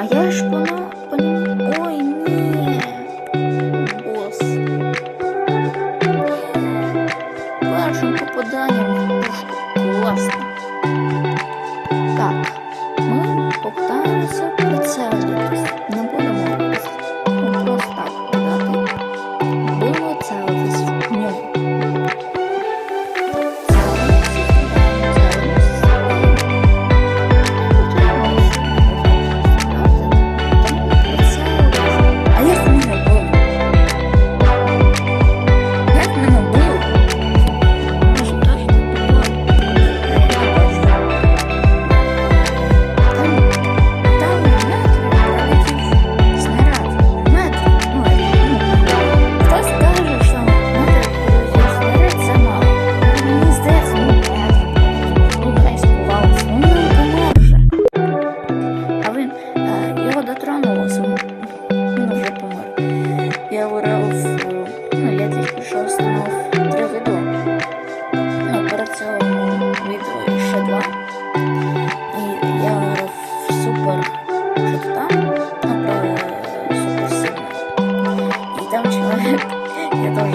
А я ж поняла. Пон... Ой,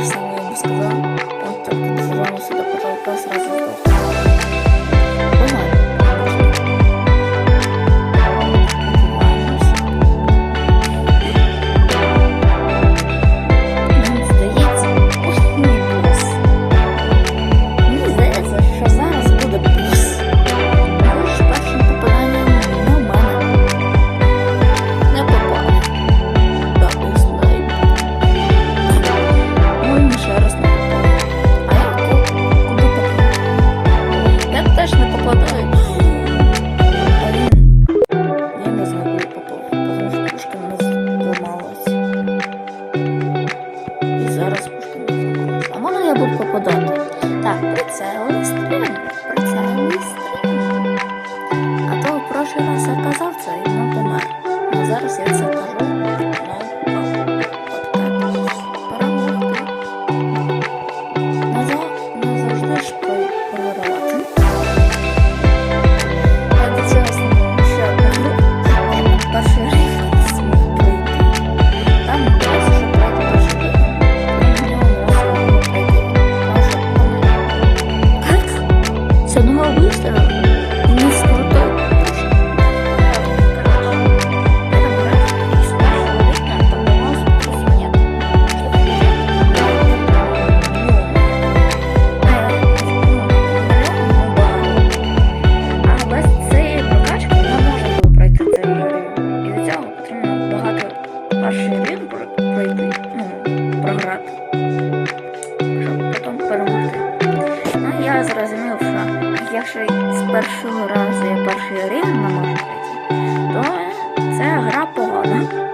все, я бы сказала. Вот так, вот, сюда потолка сразу. пройти, ну, програти. Щоб потім перемогти. Ну, я зрозумів, що якщо з першого разу я перший рівень не можу то це гра погана.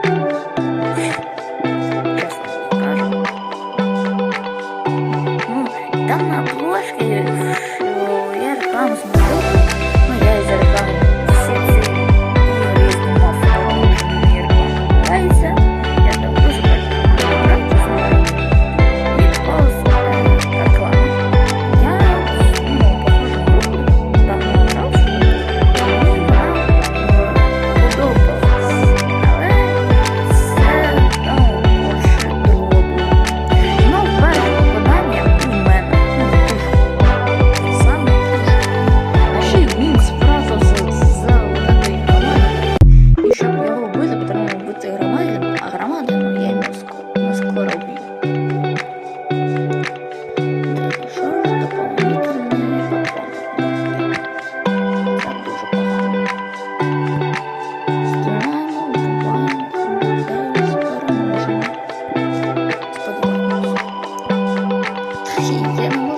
体验。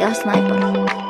last night.